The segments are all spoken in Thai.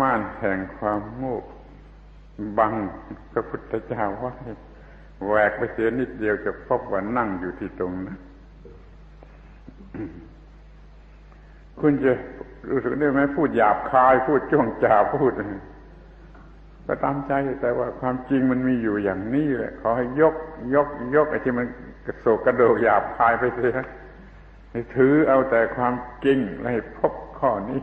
ม่านแห่งความโง่บังพระพุทธเจ้าไว้แหวกไปเสียนิดเดียวจะพบว่านั่งอยู่ที่ตรงนั้นคุณจะรู้สึกได้ไหมพูดหยาบคาย พูดจ้วงจ่าพูดก็ตามใจแต่ว่าความจริงมันมีอยู่อย่างนี้แหละขอให้ยก ยก ยกไอ้ที่มันกระโศกกระโดกหยาบคายไปเสียให้ถือเอาแต่ความจริงและให้พบข้อนี้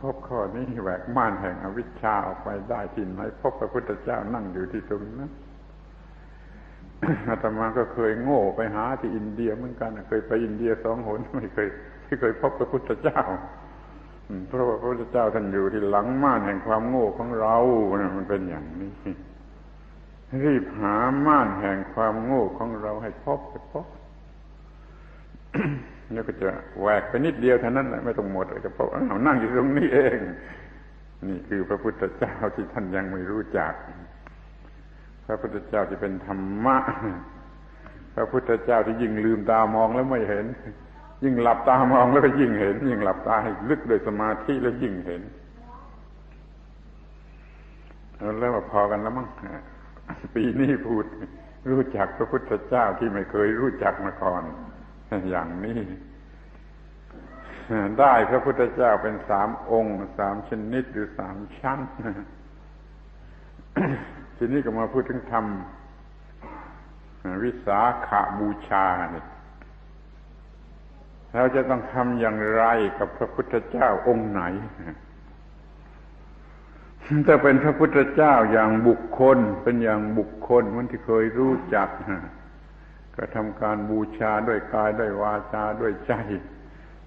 พบข้อนี้แหวกม่านแห่งอวิชชาออกไปได้ที่ไหนพบพระพุทธเจ้านั่งอยู่ที่ตรงนั้นอาตมาก็เคยโง่ไปหาที่อินเดียเหมือนกันเคยไปอินเดียสองหนไม่เคยที่เคยพบพระพุทธเจ้าเพราะว่าพระพุทธเจ้าท่านอยู่ที่หลังม่านแห่งความโง่ของเราเนี่ยมันเป็นอย่างนี้รีบหาม่านแห่งความโง่ของเราให้พบไปพบ แล้วก็จะแหวกไปนิดเดียวเท่านั้นแหละไม่ต้องหมดเลยจะพบเอานั่งอยู่ตรงนี้เอง นี่คือพระพุทธเจ้าที่ท่านยังไม่รู้จัก พระพุทธเจ้าที่เป็นธรรมะ พระพุทธเจ้าที่ยิ่งลืมตามองแล้วไม่เห็น ยิ่งหลับตามองแล้วก็ยิ่งเห็น ยิ่งหลับตาให้ลึกโดยสมาธิแล้วยิ่งเห็นแล้วพอกันแล้วมั้งปีนี้พูดรู้จักพระพุทธเจ้าที่ไม่เคยรู้จักมาก่อน อย่างนี้ ได้พระพุทธเจ้าเป็นสามองค์สามชนิดหรือสามชั้น ทีนี้ก็มาพูดถึงธรรมวิสาขาบูชาเนี่ยเราจะต้องทำอย่างไรกับพระพุทธเจ้าองค์ไหนถ้าเป็นพระพุทธเจ้าอย่างบุคคล เป็นอย่างบุคคลมันที่เคยรู้จัก ก็ทำการบูชาด้วยกายด้วยวาจาด้วยใจ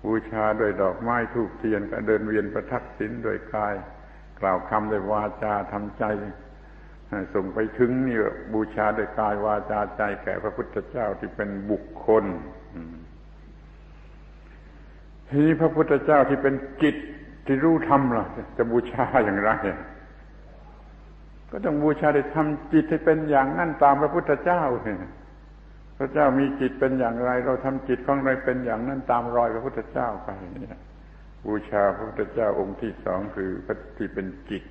บูชาด้วยดอกไม้ทูบเทียนก็เดินเวียนประทักษิณด้วยกาย กล่าวคำด้วยวาจาทำใจส่งไปถึงนี่บูชาด้วยกายวาจาใจแก่พระพุทธเจ้าที่เป็นบุคคลทีนี้พระพุทธเจ้าที่เป็นจิตที่รู้ธรรมล่ะ จะบูชาอย่างไรก็ต้องบูชาด้วยทำจิตให้เป็นอย่างนั้นตามพระพุทธเจ้าเนี่ย พระเจ้ามีจิตเป็นอย่างไร เราทำจิตของเราเป็นอย่างนั้นตามรอยพระพุทธเจ้าไปเนี่ยบูชาพระพุทธเจ้าองค์ที่สองคือพระที่เป็นจิต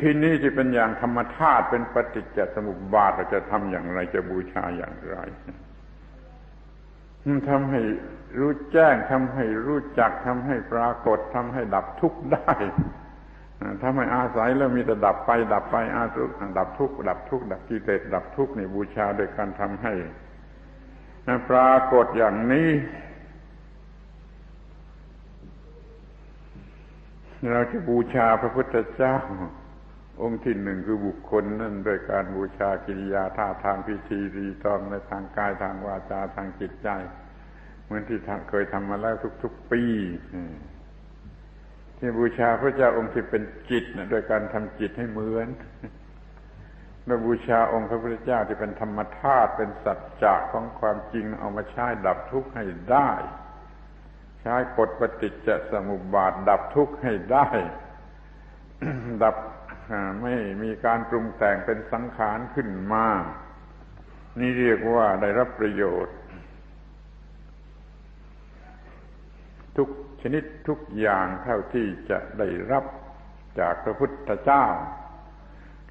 ที่นี่ที่เป็นอย่างธรรมธาตุเป็นปฏิจจสมุปบาทเราจะทำอย่างไรจะบูชาอย่างไรทำให้รู้แจ้งทำให้รู้จักทำให้ปรากฏทำให้ดับทุกข์ได้ ถ้าไม่อาศัยแล้วมีแต่ดับไป ดับไปอาสุกดับทุกข์ดับทุกข์ดับกิเลสดับทุกข์นี่บูชาโดยการทำให้ปรากฏอย่างนี้ เราจะบูชาพระพุทธเจ้า องค์ที่หนึ่งคือบุคคลนั่นโดยการบูชากิริยาท่าทางพิธีรีตองในทางกายทางวาจาทางจิตใจ เหมือนที่เคยทำมาแล้วทุก ๆ ปี ที่บูชาพระเจ้าองค์ที่เป็นจิตนะโดยการทำจิตให้เหมือนเราบูชาองค์พระพุทธเจ้าที่เป็นธรรมธาตุเป็นสัจจะของความจริงเอามาใช้ดับทุกข์ให้ได้ ใช้กฎปฏิจจสมุปบาท ดับทุกข์ให้ได้ ดับไม่มีการปรุงแต่งเป็นสังขารขึ้นมา นี่เรียกว่าได้รับประโยชน์ ทุกชนิดทุกอย่างเท่าที่จะได้รับจากพระพุทธเจ้า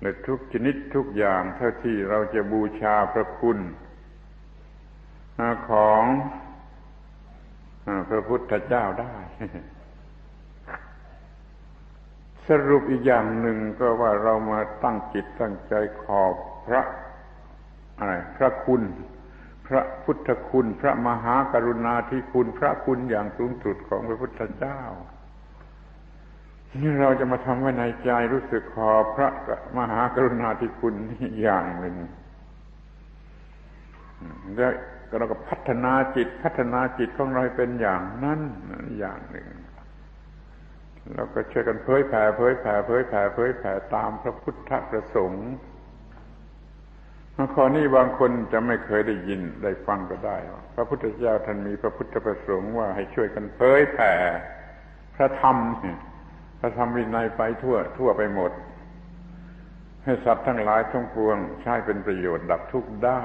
และทุกชนิดทุกอย่างเท่าที่เราจะบูชาพระคุณของพระพุทธเจ้าได้ สรุปอีกอย่างหนึ่งก็ว่าเรามาตั้งจิตตั้งใจขอบพระอะไรพระคุณ พระพุทธคุณ พระมหากรุณาธิคุณ พระคุณอย่างสูงสุดของพระพุทธเจ้านี่เราจะมาทำไว้ในใจรู้สึกขอพระมหากรุณาธิคุณนี่อย่างหนึ่งแล้วเราก็พัฒนาจิตพัฒนาจิตของเราเป็นอย่างนั้นอย่างหนึ่งเราก็ช่วยกันเผยแผ่เผยแผ่เผยแผ่เผยแผ่ตามพระพุทธประสงค์ ข้อนี้บางคนจะไม่เคยได้ยินได้ฟังก็ได้ พระพุทธเจ้าท่านมีพระพุทธประสงค์ว่าให้ช่วยกันเผยแผ่พระธรรม พระธรรมวินัยไปทั่ว ทั่วไปหมด ให้สัตว์ทั้งหลายทั้งปวง ใช้เป็นประโยชน์ดับทุกข์ได้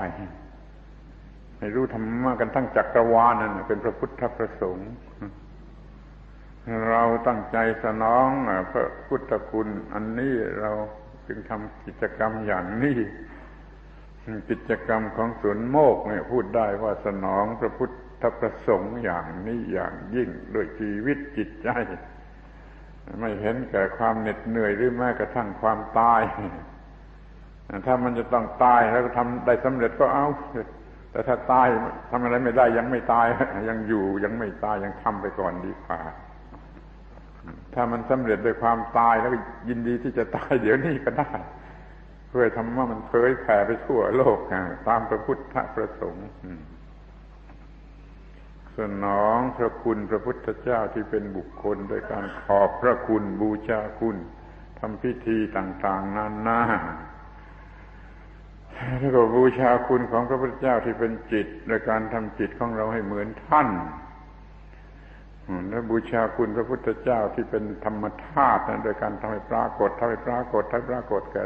ให้รู้ธรรมะกันทั้งจักรวาลนั่นเป็นพระพุทธประสงค์ เราตั้งใจสนองพระพุทธคุณอันนี้เราจึงทำกิจกรรมอย่างนี้ กิจกรรมของสวนโมกเนี่ยพูดได้ว่าสนองพระพุทธประสงค์อย่างนี้อย่างยิ่งโดยชีวิตจิตใจ ไม่เห็นแก่ความเหน็ดเหนื่อยหรือแม้กระทั่งความตาย ถ้ามันจะต้องตายแล้วก็ทำได้สำเร็จก็เอาแต่ถ้าตายทำอะไรไม่ได้ยังไม่ตาย ยังอยู่ยังไม่ตายยังทำไปก่อนดีกว่าถ้ามันสำเร็จด้วยความตายแล้วยินดีที่จะตายเดี๋ยวนี้ก็ได้ เพื่อทำว่ามันเผยแผ่ไปทั่วโลกตามพระพุทธประสงค์สนองพระคุณพระพุทธเจ้าที่เป็นบุคคลโดยการขอบพระคุณบูชาคุณทำพิธีต่างๆนานาแล้วก็บูชาคุณของพระพุทธเจ้าที่เป็นจิตโดยการทำจิตของเราให้เหมือนท่านและบูชาคุณพระพุทธเจ้าที่เป็นธรรมธาตุโดยการทำให้ปรากฏทำให้ปรากฏทำให้ปรากฏแก่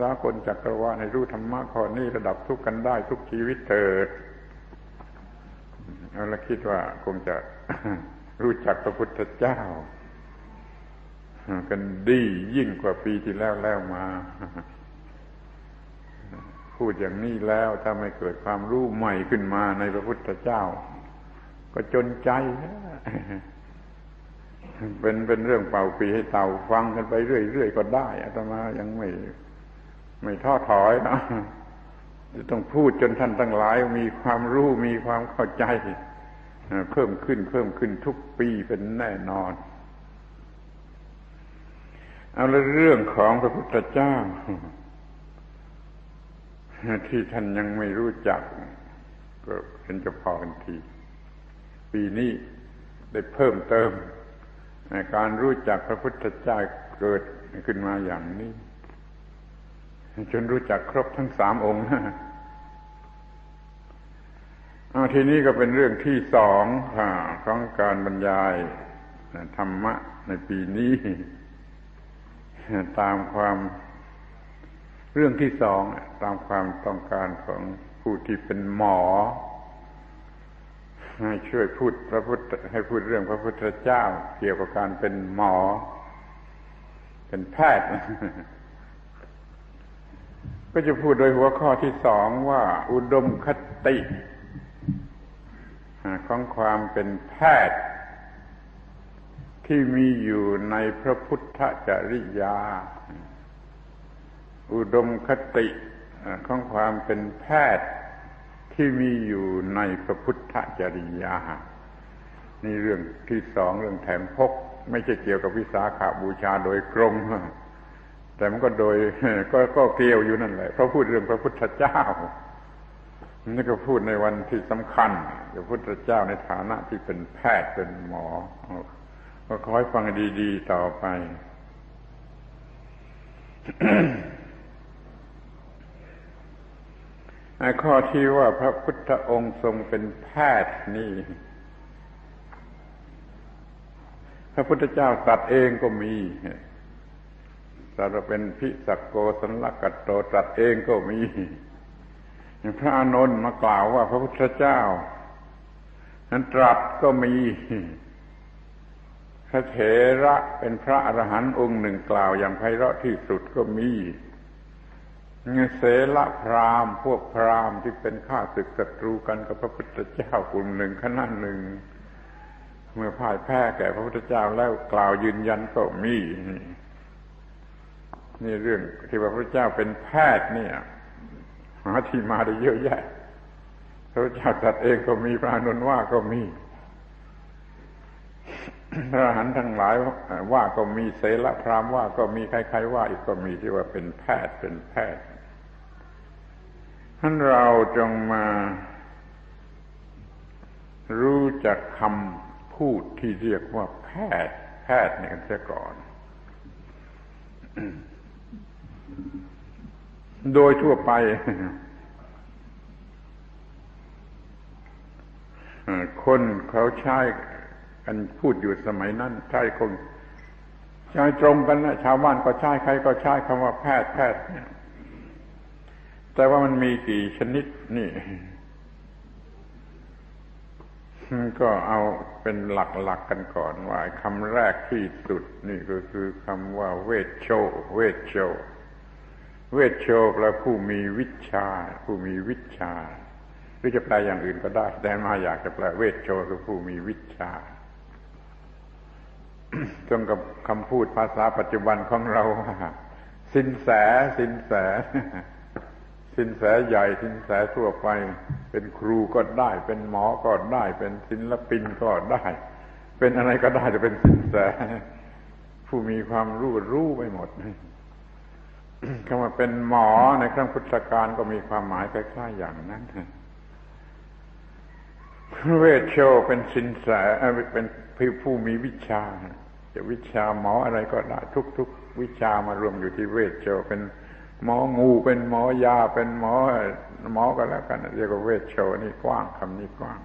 สากลจักรวาลให้รู้ธรรมะข้อนี้ระดับทุกกันได้ทุกชีวิตเถิดแล้วคิดว่าคงจะรู้จักพระพุทธเจ้า กันดียิ่งกว่าปีที่แล้วแล้วมา พูดอย่างนี้แล้วถ้าไม่เกิดความรู้ใหม่ขึ้นมาในพระพุทธเจ้า ก็จนใจเป็นเป็นเรื่องเป่าปีให้เต่าฟังกันไปเรื่อยๆก็ได้อาตมายังไม่ ไม่ท้อถอยนะจะต้องพูดจนท่านทั้งหลาย มีความรู้มีความเข้าใจ เพิ่มขึ้นเพิ่มขึ้นทุกปีเป็นแน่นอน เอาละเรื่องของพระพุทธเจ้า ที่ท่านยังไม่รู้จัก ก็เป็นจะพอกันที ปีนี้ได้เพิ่มเติมในการรู้จักพระพุทธเจ้าเกิดขึ้นมาอย่างนี้ จนรู้จักครบทั้งสามองค์อาทีนี้ก็เป็นเรื่องที่สองของการบรรยายธรรมะในปีนี้ ตามความเรื่องที่สองตามความต้องการของผู้ที่เป็นหมอ ให้ช่วยพูดพระพุทธให้พูดเรื่องพระพุทธเจ้า เกี่ยวกับการเป็นหมอ เป็นแพทย์ ก็จะพูดโดยหัวข้อที่สองว่าอุดมคติของความเป็นแพทย์ ที่มีอยู่ในพระพุทธจริยา อุดมคติของความเป็นแพทย์ที่มีอยู่ในพระพุทธจริยา นี่เรื่องที่สองเรื่องแถมพก ไม่ใช่เกี่ยวกับวิสาขาบูชาโดยกรง แต่มันก็โดยก็ก็เกลียวอยู่นั่นแหละเพราะพูดเรื่องพระพุทธเจ้านี่ก็พูดในวันที่สำคัญพระพุทธเจ้าในฐานะที่เป็นแพทย์เป็นหมอ ก็คอยฟังดีๆต่อไป ข้อที่ว่าพระพุทธองค์ทรงเป็นแพทย์นี่ พระพุทธเจ้าตัดเองก็มี สารเป็นพิสักโกสันลกัตโตตัดเองก็มีพระอานนท์มากล่าวว่าพระพุทธเจ้า นั้นตรัสก็มีพระเถระเป็นพระอรหันต์องค์หนึ่งกล่าวอย่างไพเราะที่สุดก็มีเสละพรามพวกพรามที่เป็นข้าศึกศัตรูกันกับพระพุทธเจ้ากลุ่มหนึ่งขนาดหนึ่ง เมื่อพ่ายแพ้แก่พระพุทธเจ้าแล้วกล่าวยืนยันก็มี นี่เรื่องที่พระพุทธเจ้าเป็นแพทย์เนี่ยหาที่มาได้เยอะแยะ พระเจ้าจัดเองก็มีพระนนว่าก็มีพระหันทั้งหลายว่าก็มีเสละพรามว่าก็มีใครๆว่าอีกก็มีที่ว่าเป็นแพทย์เป็นแพทย์ท่านเราจงมารู้จักคำพูดที่เรียกว่าแพทย์ แพทย์เนี่ยกันเสียก่อน โดยทั่วไปคนเขาใช้กันพูดอยู่สมัยนั้น ใช่คงใช้ตรงกันนะชาวบ้านก็ใช้ใครก็ใช้คำว่าแพทย์แพทย์เนี่ยแต่ว่ามันมีกี่ชนิดนี่ก็เอาเป็นหลักๆกกันก่อนว่าคำแรกที่สุดนี่ก็คือคำว่าเวชโช เวชโช เวชโชแปลผู้มีวิชา ผู้มีวิชา หรือจะแปลอย่างอื่นก็ได้ แต่มาอยากจะแปลเวชโชคือผู้มีวิชาตรงกับคำพูดภาษาปัจจุบันของเราสินแสสินแส สินแสใหญ่สินแสทั่วไป เป็นครูก็ได้ เป็นหมอก็ได้ เป็นศิลปินก็ได้ เป็นอะไรก็ได้จะเป็นสินแส ผู้มีความรู้รู้ไปหมด คำว่าเป็นหมอในครั้งพุทธกาลก็มีความหมายคล้ายๆอย่างนั้นเวชโชเป็นสินแสเป็นผู้มีวิชา จะวิชาหมออะไรก็ได้ทุก ๆ วิชามารวมอยู่ที่เวชโชเป็นหมองูเป็นหมอยาเป็นหมอหมอก็แล้วกันเรียกว่าเวชโชนี่กว้างคำนี้กว้าง